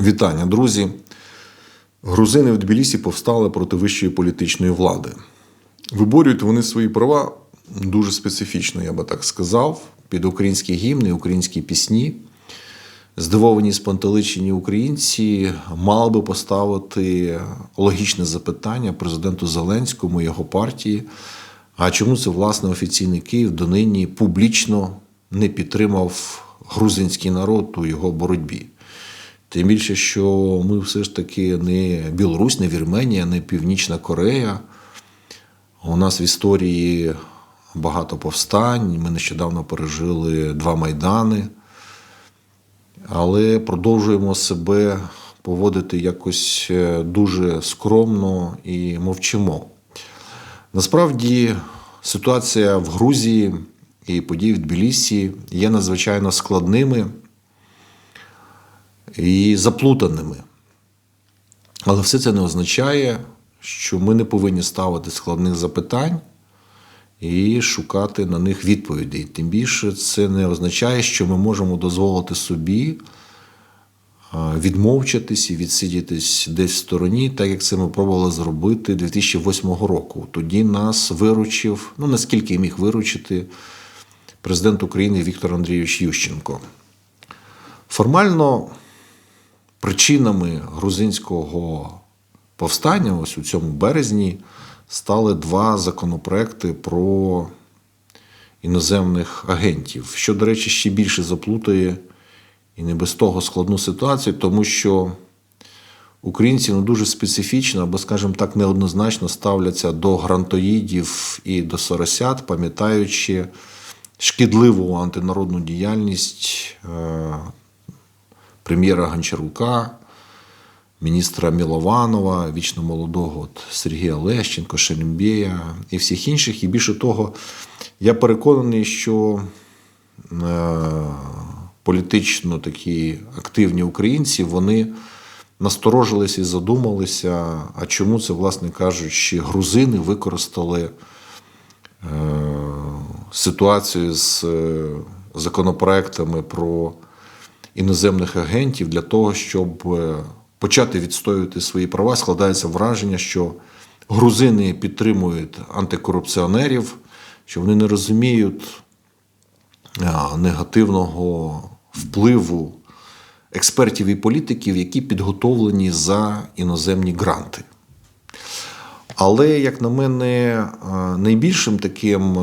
Вітання, друзі. Грузини в Тбілісі повстали проти вищої політичної влади. Виборюють вони свої права дуже специфічно, я би так сказав, під українські гімни, українські пісні. Здивовані спантеличені українці мали би поставити логічне запитання президенту Зеленському, і його партії. А чому це власне офіційний Київ донині публічно не підтримав грузинський народ у його боротьбі? Тим більше, що ми все ж таки не Білорусь, не Вірменія, не Північна Корея. У нас в історії багато повстань. Ми нещодавно пережили два майдани, але продовжуємо себе поводити якось е, дуже скромно і мовчимо. Насправді ситуація в Грузії і події в Тбілісі є надзвичайно складними і заплутаними. Але все це не означає, що ми не повинні ставити складних запитань і шукати на них відповіді. Тим більше це не означає, що ми можемо дозволити собі відмовчатись і відсидітись десь в стороні, так як це ми пробували зробити 2008 року. Тоді нас виручив, ну наскільки міг виручити президент України Віктор Андрійович Ющенко. Формально причинами грузинського повстання, ось у цьому березні, стали два законопроекти про іноземних агентів, що, до речі, ще більше заплутає і не без того складну ситуацію, тому що українці ну, дуже специфічно або, скажімо так, неоднозначно ставляться до грантоїдів і до соросят, пам'ятаючи шкідливу антинародну діяльність е, прем'єра Гончарука, міністра Мілованова, вічно молодого от Сергія Лещенко, Шелімбєя і всіх інших. І більше того, я переконаний, що е, політично такі активні українці вони насторожилися і задумалися, а чому це, власне кажучи, грузини використали е, ситуацію з е, законопроектами про іноземних агентів для того, щоб е, почати відстоювати свої права. Складається враження, що грузини підтримують антикорупціонерів, що вони не розуміють негативного впливу експертів і політиків, які підготовлені за іноземні гранти. Але, як на мене, найбільшим таким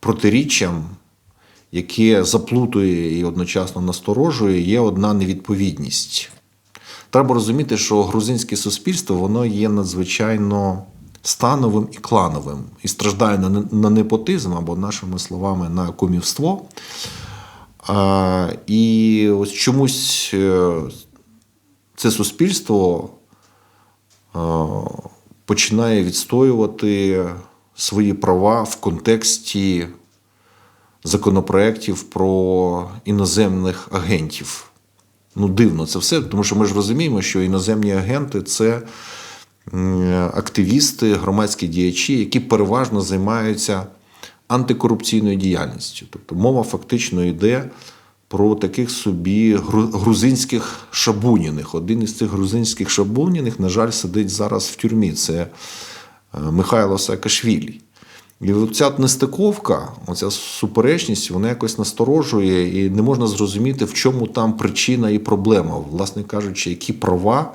протиріччям, яке заплутує і одночасно насторожує, є одна невідповідність. Треба розуміти, що грузинське суспільство воно є надзвичайно становим і клановим і страждає на, непотизм або, нашими словами, на кумівство. А, і ось чомусь е, це суспільство а, починає відстоювати свої права в контексті законопроєктів про іноземних агентів. Ну, дивно це все, тому що ми ж розуміємо, що іноземні агенти це активісти, громадські діячі, які переважно займаються антикорупційною діяльністю. Тобто мова фактично йде про таких собі грузинських шабуніних. Один із цих грузинських шабуніних, на жаль, сидить зараз в тюрмі. Це е, Михайло Саакашвілі. І ця нестиковка, оця суперечність, вона якось насторожує, і не можна зрозуміти, в чому там причина і проблема, власне кажучи, які права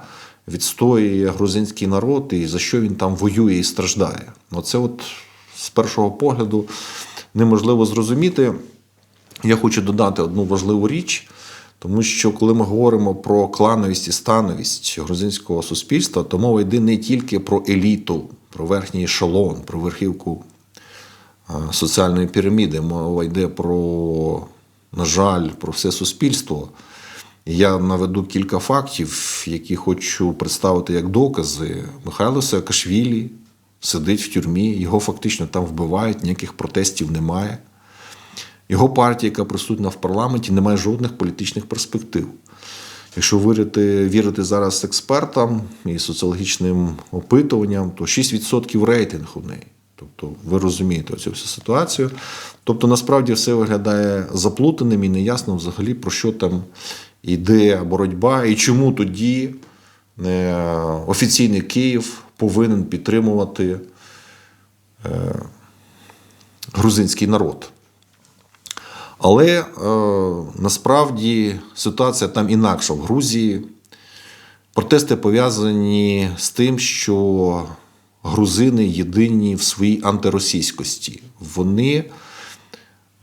відстоює грузинський народ і за що він там воює і страждає. Оце от з першого погляду неможливо зрозуміти. Я хочу додати одну важливу річ, тому що коли ми говоримо про клановість і становість грузинського суспільства, то мова йде не тільки про еліту, про верхній ешелон, про верхівку соціальної піраміди. Мова йде про, на жаль, про все суспільство. Я наведу кілька фактів, які хочу представити як докази. Михайло Саакашвілі сидить в тюрмі, його фактично там вбивають, ніяких протестів немає. Його партія, яка присутня в парламенті, не має жодних політичних перспектив. Якщо вірити, вірити зараз експертам і соціологічним опитуванням, то 6% рейтинг у неї. Тобто ви розумієте цю всю ситуацію. Тобто, насправді все виглядає заплутаним і неясно взагалі про що там йде боротьба, і чому тоді е, офіційний Київ повинен підтримувати е, грузинський народ. Але е, насправді ситуація там інакша в Грузії. Протести пов'язані з тим, що грузини єдині в своїй антиросійськості. Вони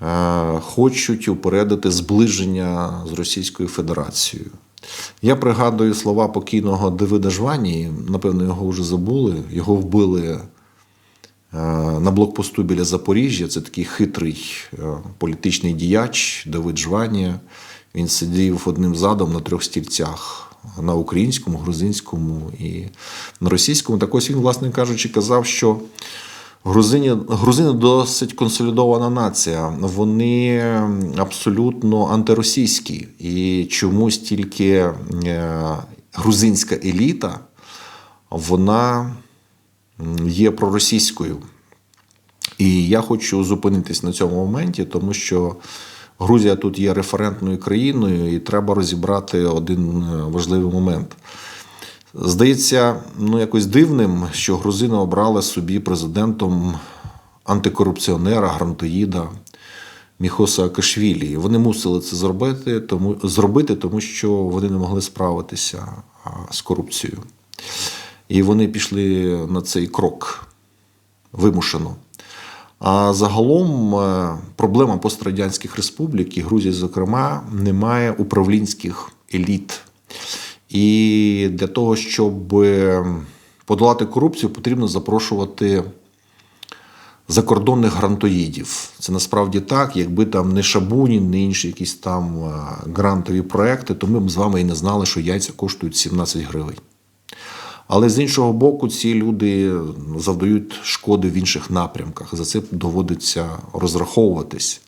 е, хочуть упередити зближення з Російською Федерацією. Я пригадую слова покійного Давида Жвані, напевно, його вже забули. Його вбили е, на блокпосту біля Запоріжжя. Це такий хитрий е, політичний діяч Давид Жванія. Він сидів одним задом на трьох стільцях на українському, грузинському і на російському. Так ось він, власне кажучи, казав, що грузині, грузини досить консолідована нація. Вони абсолютно антиросійські. І чомусь тільки е, грузинська еліта вона є проросійською. І я хочу зупинитись на цьому моменті, тому що Грузія тут є референтною країною, і треба розібрати один е, важливий момент. Здається, ну якось дивним, що грузини обрали собі президентом антикорупціонера, грантоїда Міхоса Акашвілі. Вони мусили це зробити, тому, зробити, тому що вони не могли справитися з корупцією. І вони пішли на цей крок вимушено. А загалом е, проблема пострадянських республік і Грузії, зокрема, немає управлінських еліт. І для того, щоб е, подолати корупцію, потрібно запрошувати закордонних грантоїдів. Це насправді так. Якби там не Шабунін, не інші якісь там е, грантові проекти, то ми б з вами і не знали, що яйця коштують 17 гривень. Але з іншого боку, ці люди завдають шкоди в інших напрямках. За це доводиться розраховуватись.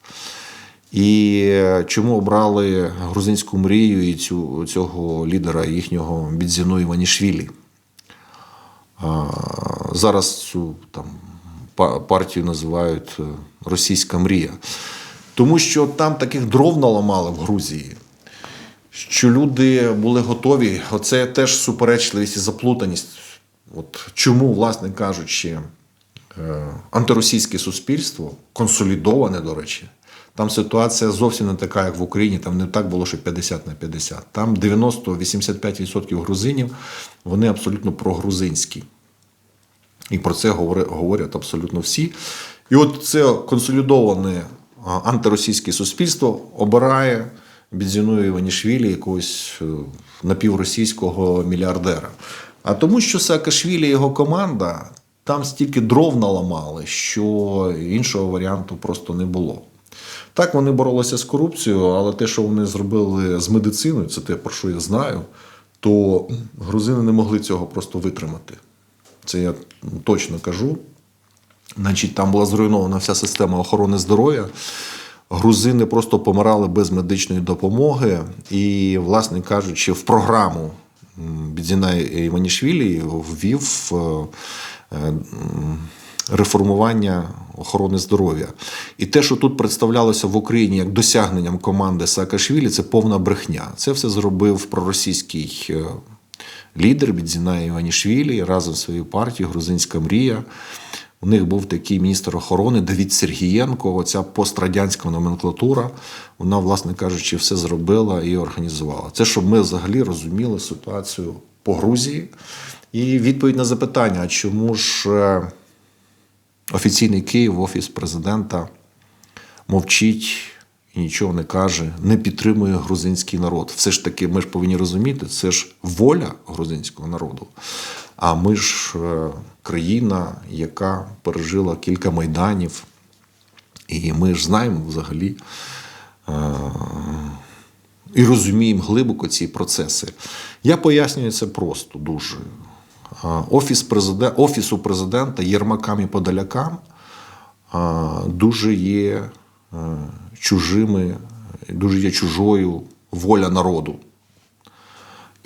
І чому обрали грузинську мрію і цю, цього лідера їхнього Бідзіну Іванішвілі? Зараз цю там партію називають е, російська мрія. Тому що там таких дров наламали в Грузії що люди були готові. Оце теж суперечливість і заплутаність. От чому, власне кажучи, е, антиросійське суспільство консолідоване, до речі. Там ситуація зовсім не така, як в Україні. Там не так було, що 50 на 50. Там 90-85% грузинів, вони абсолютно прогрузинські. І про це говорять абсолютно всі. І от це консолідоване антиросійське суспільство обирає Бідзіну Іванішвілі, якогось е, напівросійського мільярдера. А тому, що Саакашвілі і його команда там стільки дров наламали, що іншого варіанту просто не було. Так, вони боролися з корупцією, але те, що вони зробили з медициною, це те, про що я знаю, то грузини не могли цього просто витримати. Це я точно кажу. Значить, там була зруйнована вся система охорони здоров'я. Грузини просто помирали без медичної допомоги. І, власне кажучи, в програму м, Бідзіна Іванішвілі ввів е, е, реформування охорони здоров'я. І те, що тут представлялося в Україні як досягненням команди Саакашвілі, це повна брехня. Це все зробив проросійський е, лідер Бідзіна Іванішвілі разом зі своєю партією Грузинська мрія. У них був такий міністр охорони Давід Сергієнко. Оця пострадянська номенклатура, вона, власне кажучи, все зробила і організувала. Це щоб ми взагалі розуміли ситуацію по Грузії. І відповідь на запитання, чому ж е, офіційний Київ, офіс президента мовчить і нічого не каже, не підтримує грузинський народ. Все ж таки, ми ж повинні розуміти, це ж воля грузинського народу. А ми ж е, країна, яка пережила кілька майданів, і ми ж знаємо взагалі е, і розуміємо глибоко ці процеси. Я пояснюю це просто дуже. Офіс президент, Офісу президента Єрмакам і Подолякам а, дуже є е, чужими, дуже є чужою воля народу.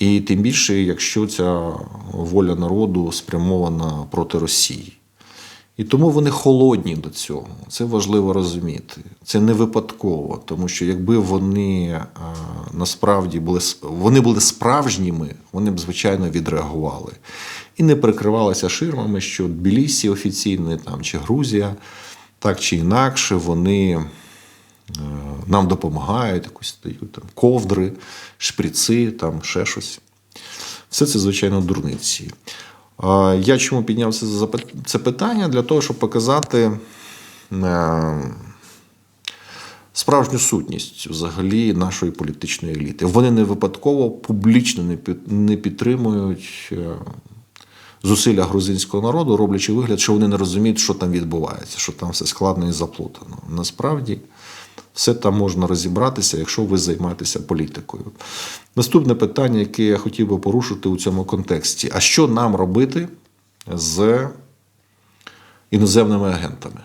І тим більше, якщо ця воля народу спрямована проти Росії. І тому вони холодні до цього. Це важливо розуміти. Це не випадково, тому що якби вони насправді були вони були справжніми, вони б звичайно відреагували і не прикривалися ширмами, що Тбілісі офіційно там чи Грузія, так чи інакше, вони е, нам допомагають, якось дають там ковдри, шприци, там ще щось. Все це, звичайно, дурниці. Я чому підняв це, питання? Для того, щоб показати е, справжню сутність взагалі нашої політичної еліти. Вони не випадково публічно не підтримують е, зусилля грузинського народу, роблячи вигляд, що вони не розуміють, що там відбувається, що там все складно і заплутано. Насправді все там можна розібратися, якщо ви займаєтеся політикою. Наступне питання, яке я хотів би порушити у цьому контексті: а що нам робити з іноземними агентами?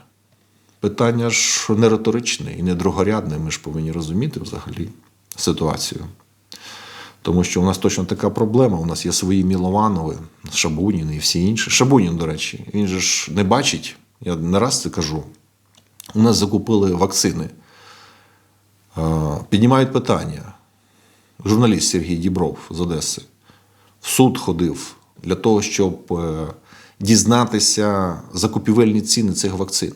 Питання ж не риторичне і не другорядне. Ми ж повинні розуміти взагалі ситуацію. Тому що у нас точно така проблема. У нас є свої Мілованови, Шабунін і всі інші. Шабунін, до речі, він же ж не бачить, я не раз це кажу. У нас закупили вакцини. Піднімають питання. Журналіст Сергій Дібров з Одеси в суд ходив для того, щоб е, дізнатися закупівельні ціни цих вакцин.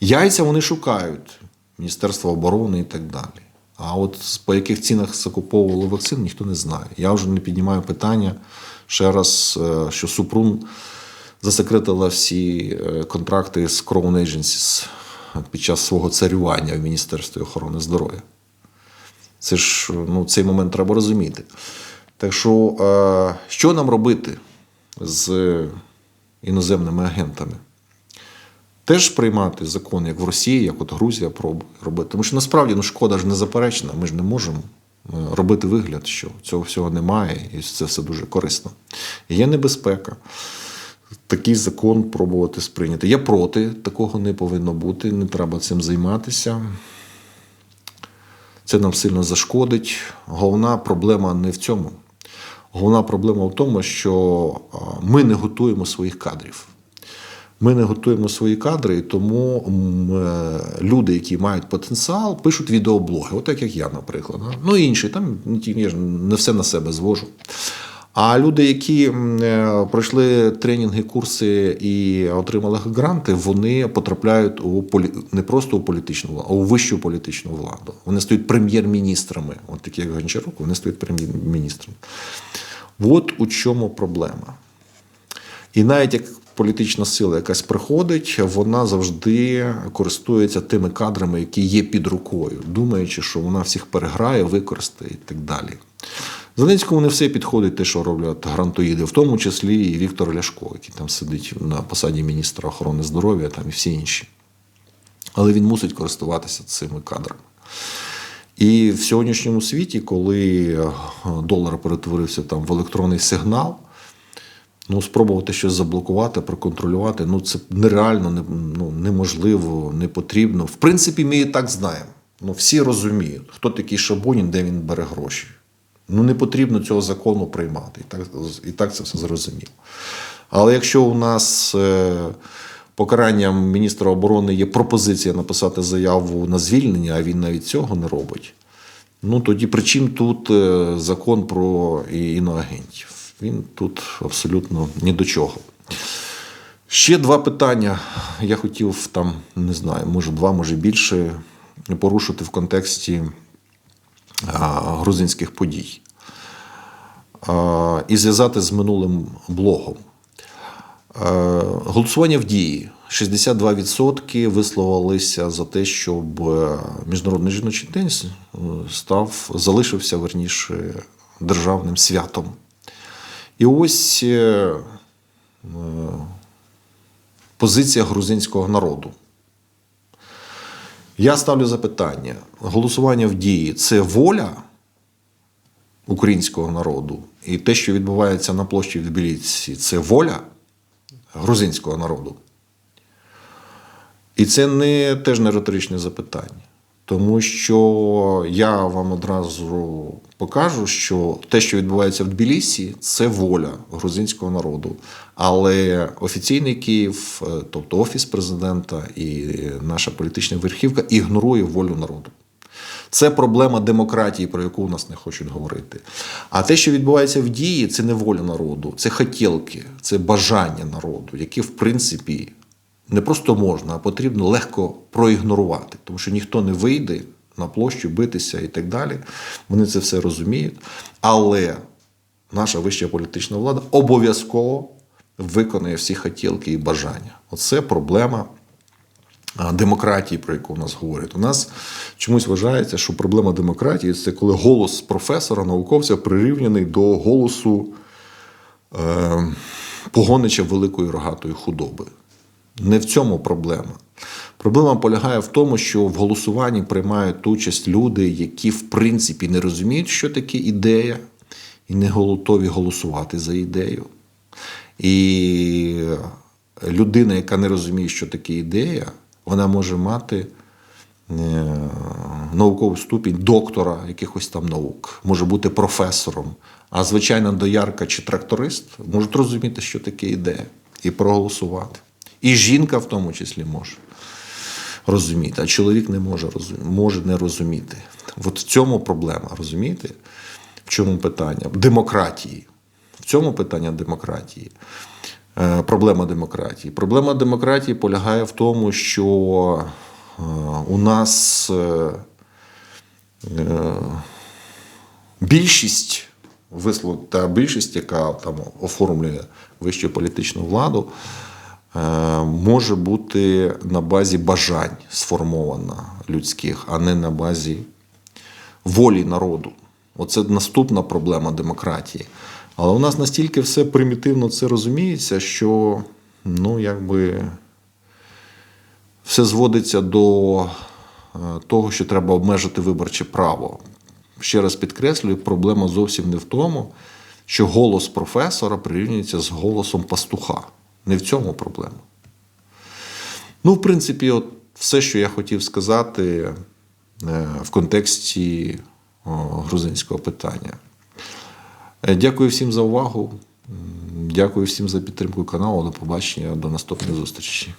Яйця вони шукають, Міністерство оборони і так далі. А от по яких цінах закуповували вакцин, ніхто не знає. Я вже не піднімаю питання ще раз, е, що Супрун засекретила всі е, контракти з Crown Agencies під час свого царювання в Міністерстві охорони здоров'я. Це ж ну, цей момент треба розуміти. Так що, е, що нам робити з іноземними агентами? Теж приймати закон, як в Росії, як от Грузія пробує робити. Тому що насправді ну, шкода ж незаперечна. Ми ж не можемо е, робити вигляд, що цього всього немає, і це все дуже корисно. Є небезпека. Такий закон пробувати сприйняти. Я проти, такого не повинно бути, не треба цим займатися. Це нам сильно зашкодить. Головна проблема не в цьому. Головна проблема в тому, що ми не готуємо своїх кадрів. Ми не готуємо свої кадри, і тому е, люди, які мають потенціал, пишуть відеоблоги, отак як я, наприклад. Ну і інші, там я ж не все на себе звожу. А люди, які е, пройшли тренінги, курси і отримали гранти, вони потрапляють у полі... не просто у політичну владу, а у вищу політичну владу. Вони стають прем'єр-міністрами, от такі як Гончарук, вони стають прем'єр-міністрами. От у чому проблема. І навіть як політична сила якась приходить, вона завжди користується тими кадрами, які є під рукою, думаючи, що вона всіх переграє, використає і так далі. Зеленському не все підходить те, що роблять грантоїди, в тому числі і Віктор Ляшко, який там сидить на посаді міністра охорони здоров'я, там і всі інші. Але він мусить користуватися цими кадрами. І в сьогоднішньому світі, коли е, долар перетворився там в електронний сигнал, ну, спробувати щось заблокувати, проконтролювати, ну це нереально, не, ну, неможливо, не потрібно. В принципі, ми і так знаємо. Ну, всі розуміють, хто такий Шабунін, де він бере гроші. Ну, не потрібно цього закону приймати. І так, і так це все зрозуміло. Але якщо у нас е, покаранням міністра оборони є пропозиція написати заяву на звільнення, а він навіть цього не робить, ну тоді при чим тут е, закон про іноагентів? Він тут абсолютно ні до чого. Ще два питання я хотів там, не знаю, може два, може більше, порушити в контексті грузинських подій і зв'язати з минулим блогом. Е, Голосування в дії. 62% висловилися за те, щоб е, Міжнародний жіночий день е, став, залишився верніше державним святом. І ось е, е, позиція грузинського народу. Я ставлю запитання: голосування в дії це воля українського народу, і те, що відбувається на площі в Тбілісі, це воля грузинського народу. І це не теж не риторичне запитання. Тому що я вам одразу покажу, що те, що відбувається в Тбілісі, це воля грузинського народу. Але офіційний Київ, е, тобто офіс президента і наша політична верхівка, ігнорує волю народу. Це проблема демократії, про яку у нас не хочуть говорити. А те, що відбувається в дії, це не воля народу, це хотілки, це бажання народу, які, в принципі, не просто можна, а потрібно легко проігнорувати, тому що ніхто не вийде на площу битися і так далі. Вони це все розуміють. Але наша вища політична влада обов'язково виконує всі хотілки і бажання. Оце проблема демократії, про яку у нас говорять. У нас чомусь вважається, що проблема демократії це коли голос професора, науковця прирівняний до голосу е, погонича великої рогатої худоби. Не в цьому проблема. Проблема полягає в тому, що в голосуванні приймають участь люди, які в принципі не розуміють, що таке ідея, і не готові голосувати за ідею. І людина, яка не розуміє, що таке ідея, вона може мати е, науковий ступінь доктора якихось там наук, може бути професором. А звичайна доярка чи тракторист можуть розуміти, що таке ідея, і проголосувати. І жінка в тому числі може розуміти, а чоловік не може розуміти, може не розуміти. От в цьому проблема, розумієте? В чому питання? Демократії. В цьому питання демократії. Е, Проблема демократії. Проблема демократії полягає в тому, що е, у нас е, більшість вислов та більшість, яка там оформлює вищу політичну владу, може бути на базі бажань сформована людських, а не на базі волі народу. Оце наступна проблема демократії. Але у нас настільки все примітивно це розуміється, що ну, якби все зводиться до е, того, що треба обмежити виборче право. Ще раз підкреслюю, проблема зовсім не в тому, що голос професора прирівнюється з голосом пастуха. Не в цьому проблема. Ну, в принципі, от все, що я хотів сказати е, в контексті грузинського питання. Е, Дякую всім за увагу. Дякую всім за підтримку каналу. До побачення, до наступної зустрічі.